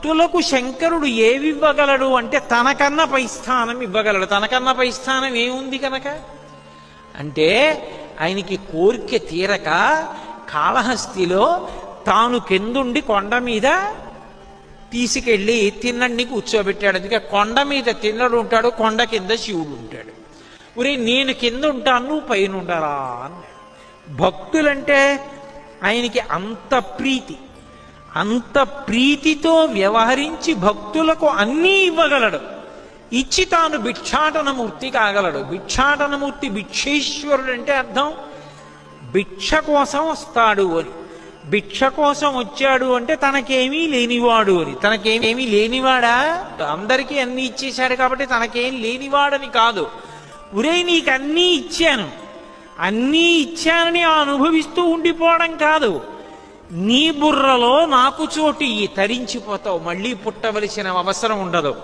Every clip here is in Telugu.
భక్తులకు శంకరుడు ఏవివ్వగలడు అంటే తనకన్నా పై స్థానం ఇవ్వగలడు. తనకన్నా పై స్థానం ఏముంది కనుక? అంటే ఆయనకి కోరిక తీరక కాళహస్తిలో తాను కిందుండి కొండ మీద తీసుకెళ్ళి తిన్నడిని కూర్చోబెట్టాడు. అందుకే కొండ మీద తిన్నడు ఉంటాడు కొండ కింద శివుడు ఉంటాడు. ఒరే నేను కింద ఉంటాను నువ్వు పైన ఉండరా అన్నాడు. భక్తులంటే ఆయనకి అంత ప్రీతి. అంత ప్రీతితో వ్యవహరించి భక్తులకు అన్నీ ఇవ్వగలడు. ఇచ్చి తాను భిక్షాటనమూర్తి కాగలడు. భిక్షాటనమూర్తి భిక్షేశ్వరుడు అంటే అర్థం భిక్ష కోసం వస్తాడు అని. భిక్ష కోసం వచ్చాడు అంటే తనకేమీ లేనివాడు అని. తనకేమీ లేనివాడా? అందరికీ అన్నీ ఇచ్చేశాడు కాబట్టి తనకేం లేనివాడని కాదు. ఉరే నీకు అన్నీ ఇచ్చాను. అన్నీ ఇచ్చానని అనుభవిస్తూ ఉండిపోవడం కాదు. నీ బుర్రలో నాకు చోటు ఈ తరించిపోతావు మళ్ళీ పుట్టవలసిన అవసరం ఉండదు.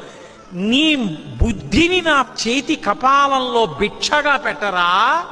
నీ బుద్ధిని నా చేతి కపాలంలో భిక్షగా పెట్టరా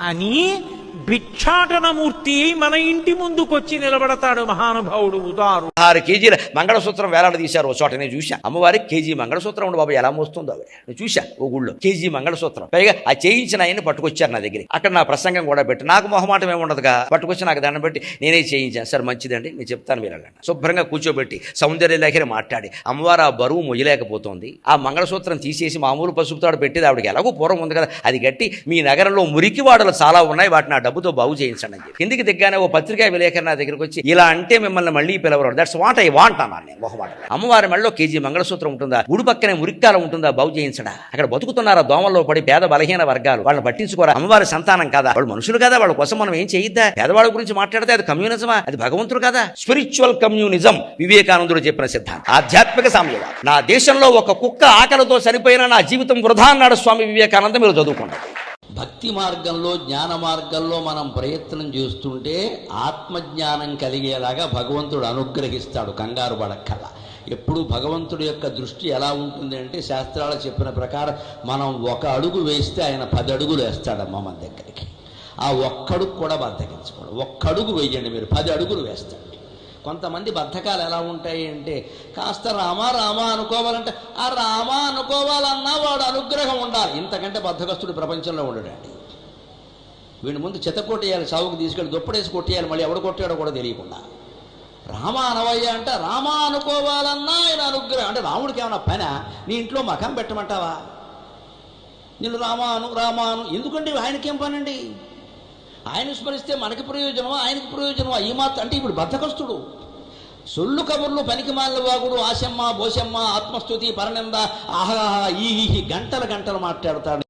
అని భిక్షాటనమూర్తి మన ఇంటి ముందుకొచ్చి నిలబడతాడు మహానుభావుడు ఉదారు. ఆరు కేజీల మంగళసూత్రం వేలాడ తీశారు ఓ చోట నేను చూశా అమ్మవారికి కేజీ మంగళసూత్రం ఉండు బాబు ఎలా మోస్తుందో ఆవిడ. నేను చూశా ఓ గుళ్ళో. కేజీ మంగళసూత్రం. పైగా ఆ చేయించిన ఆయన పట్టుకొచ్చారు నా దగ్గర అక్కడ నా ప్రసంగం కూడా పెట్టి. నాకు మొహమాటం ఏముండదుగా పట్టుకొచ్చి నాకు దాన్ని పెట్టి నేనే చేయించాను. సార్ మంచిదండి నేను చెప్తాను మీరు శుభ్రంగా కూర్చోబెట్టి సౌందర్య లేఖని మాట్లాడి అమ్మవారు ఆ బరువు మొయ్యలేకపోతుంది. ఆ మంగళసూత్రం తీసేసి మామూలు పసుపుతాడు పెట్టేది ఆవిడకి ఎలాగో పూర్వం ఉంది కదా. అది గట్టి మీ నగరంలో మురికి వాడలు చాలా ఉన్నాయి వాటిని ఆ డబ్బుతో బాగు చేయించండి అని చెప్పి. కిందికి దిగ్గానే ఓ పత్రికా విలేకరు నా దగ్గరికి వచ్చి ఇలా అంటే మిమ్మల్ని మళ్ళీ పిలవరు దట్స్ వాట్ ఐ వాంట్ అన్నాను నేను మొహమాట. అమ్మవారి మెడలో కేజీ మంగళసూత్రం ఉంటుందా? గుడి పక్కనే మురిక్కాల ఉంటుందా? బాగు చేయించడా? అక్కడ బతుకుతున్నారా? దోమల్లో పడి పేద బలహీన వర్గాలు. వాళ్ళని పట్టించుకోరా? అమ్మవారి సంతానం కదా? వాళ్ళు మనుషులు కదా? వాళ్ళ కోసం మనం ఏం చేయిద్దా? పేదవాళ్ళ గురించి మాట్లాడితే అది కమ్యూనిజమా? అది భగవంతుడు కదా? స్పిరిచువల్ కమ్యూనిజం వివేకానందుడు చెప్పిన సిద్ధాంతం. ఆధ్యాత్మిక సామ్యవాదం. నా దేశంలో ఒక కుక్క ఆకలితో చనిపోయినా నా జీవితం వృధా అన్నాడు స్వామి వివేకానంద. మీరు చదువుకున్నారు భక్తి మార్గంలో జ్ఞాన మార్గంలో మనం ప్రయత్నం చేస్తుంటే ఆత్మజ్ఞానం కలిగేలాగా భగవంతుడు అనుగ్రహిస్తాడు కంగారు పడక్కల ఎప్పుడు భగవంతుడి యొక్క దృష్టి ఎలా ఉంటుంది అంటే శాస్త్రాలు చెప్పిన ప్రకారం మనం ఒక అడుగు వేస్తే ఆయన పది అడుగులు వేస్తాడమ్మ మన దగ్గరికి. ఆ ఒక్కడుగు కూడా బద్దగించకూడదు ఒక్కడుగు వేయండి మీరు పది అడుగులు వేస్తాడు. కొంతమంది బద్ధకాలు ఎలా ఉంటాయి అంటే కాస్త రామా రామా అనుకోవాలంటే ఆ రామా అనుకోవాలన్నా వాడు అనుగ్రహం ఉండాలి. ఇంతకంటే బద్ధకస్తుడు ప్రపంచంలో ఉండడండి వీడి ముందు చెత్త కొట్టేయాలి సాగుకు తీసుకెళ్ళి దుప్పడేసి కొట్టేయాలి మళ్ళీ ఎవడు కొట్టాడో కూడా తెలియకుండా. రామ అనవయ్య అంటే రామ అనుకోవాలన్నా ఆయన అనుగ్రహం. అంటే రాముడికి ఏమైనా పని నీ ఇంట్లో మఖం పెట్టమంటావా? నేను రామాను రామాను ఎందుకండి ఆయనకేం పనండి? ఆయన స్మరిస్తే మనకి ప్రయోజనమా? ఆయనకి ప్రయోజనమా? ఈ మాత్రం అంటే ఇప్పుడు బద్ధకస్తుడు. సొల్లు కబుర్లు పనికి వాగుడు ఆశమ్మ బోసమ్మ ఆత్మస్థుతి పరనింద ఆహా ఈ గంటల గంటలు గంటలు మాట్లాడతాడు.